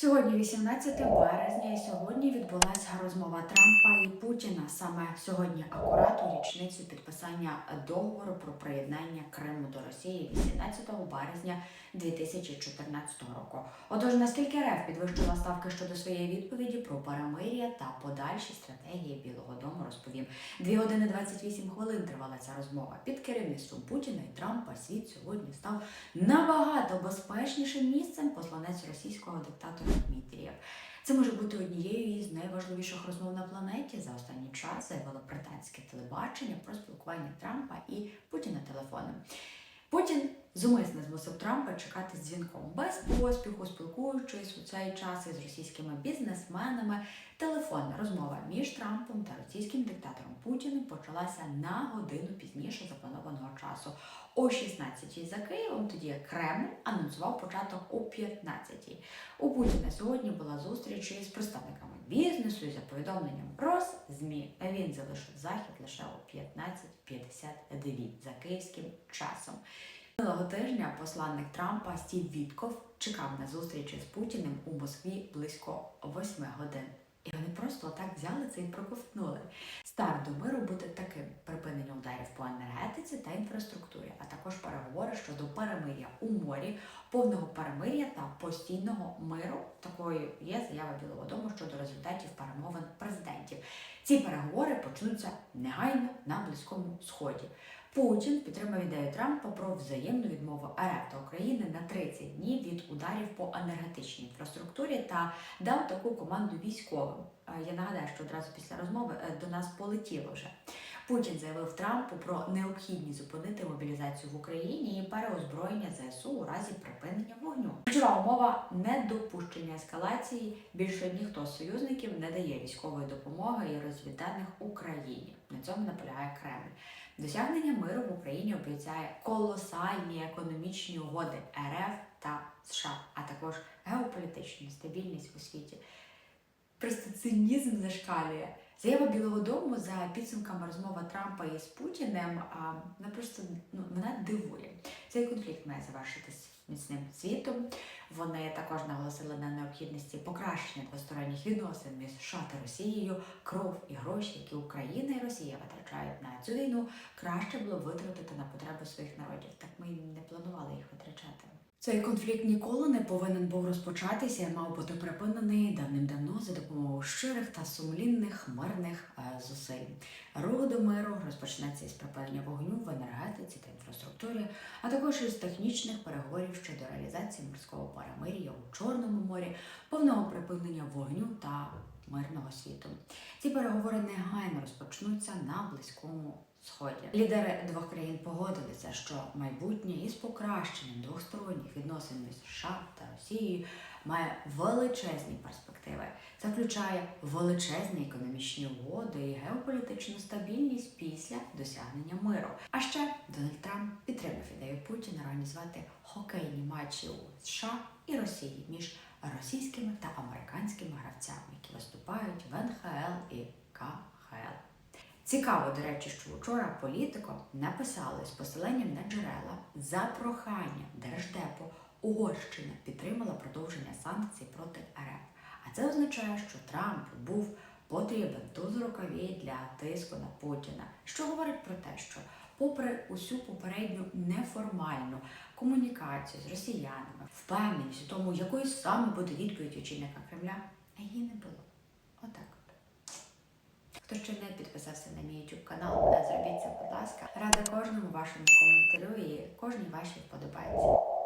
Сьогодні 18 березня, і сьогодні відбулася розмова Трампа і Путіна. Саме сьогодні акурат у річницю підписання договору про приєднання Криму до Росії 18 березня 2014 року. Отож, наскільки РФ підвищила ставки щодо своєї відповіді про перемир'я та подальші стратегії Білого Дому, розповім. Дві години 28 хвилин тривала ця розмова. Під керівництвом Путіна і Трампа світ сьогодні став набагато безпечнішим місцем посланець російського диктатора Дмитрієв. Це може бути однією із найважливіших розмов на планеті за останній час, заявило британське телебачення про спілкування Трампа і Путіна телефоном. Путін зумисно змусив Трампа чекати з дзвінком без поспіху, спілкуючись у цей час із російськими бізнесменами. Телефонна розмова між Трампом та російським диктатором Путіним почалася на годину пізніше запланованого часу. О 16-й за Києвом, тоді Кремль анонсував початок о 15-й. У Путіна сьогодні була зустріч із представниками бізнесу і за повідомленням Росзмі. Він залишив захід лише о 15.52 за київським часом. Минулого тижня посланник Трампа Стів Вітков чекав на зустрічі з Путіним у Москві близько 8 годин. І вони просто так взяли це і проковтнули. Старт до миру буде таким: припинення ударів по енергетиці та інфраструктурі, а також переговори щодо перемир'я у морі, повного перемир'я та постійного миру. Такою є заява Білого Дому щодо результатів перемовин президентів. Ці переговори почнуться негайно на близькому сході. Путін підтримав ідею Трампа про взаємну відмову РФ та України на 30 днів від ударів по енергетичній інфраструктурі та дав таку команду військовим. Е, Я нагадаю, що одразу після розмови е, до нас полетіло вже. Путін заявив Трампу про необхідність зупинити мобілізацію в Україні і переозброєння ЗСУ у разі припинення вогню. Ключова умова недопущення ескалації. Більше ніхто з союзників не дає військової допомоги і розвідданих Україні. На цьому наполягає Кремль. Досягнення миру в Україні обіцяє колосальні економічні угоди РФ та США, а також геополітичну стабільність у світі. Просто цинізм зашкалює. Заява Білого Дому за підсумками розмови Трампа із Путіним а, вона просто ну, мене дивує. Цей конфлікт має завершитись міцним світом. Вони також наголосили на необхідності покращення двосторонніх відносин між США та Росією, кров і гроші, які Україна і Росія витрачають на цю війну, краще було витратити на потреби своїх народів. Так ми не планували їх витрачати. Цей конфлікт ніколи не повинен був розпочатися мав бути припинений давним-давно за допомогою щирих та сумлінних мирних е, зусиль. До миру розпочнеться із припинення вогню в енергетиці та інфраструктурі, а також із технічних переговорів щодо реалізації морського перемир'я у Чорному морі, повного припинення вогню та мирного світу. Ці переговори негайно розпочнуться на близькому сході. Лідери двох країн погодилися, що майбутнє із покращенням двосторонніх відносин між США та Росією має величезні перспективи. Це включає величезні економічні угоди і геополітичну стабільність після досягнення миру. А ще Дональд Трамп підтримав ідею Путіна організувати хокейні матчі у США і Росії між російськими та американськими гравцями, які виступають в НХЛ і КХЛ. Цікаво, до речі, що вчора політико написали з посиланням на джерела за прохання Держдепу Угорщина підтримала продовження санкцій проти РФ. А це означає, що Трамп був потрібен туз у рукаві для тиску на Путіна, що говорить про те, що попри усю попередню неформальну комунікацію з росіянами, впевненість у тому, якою саме буде відповідь очільника Кремля, її не було. Отак. Хто ще не підписався на мій YouTube канал, зробіть це, будь ласка. Рада кожному вашому коментарю і кожній вашій вподобайці.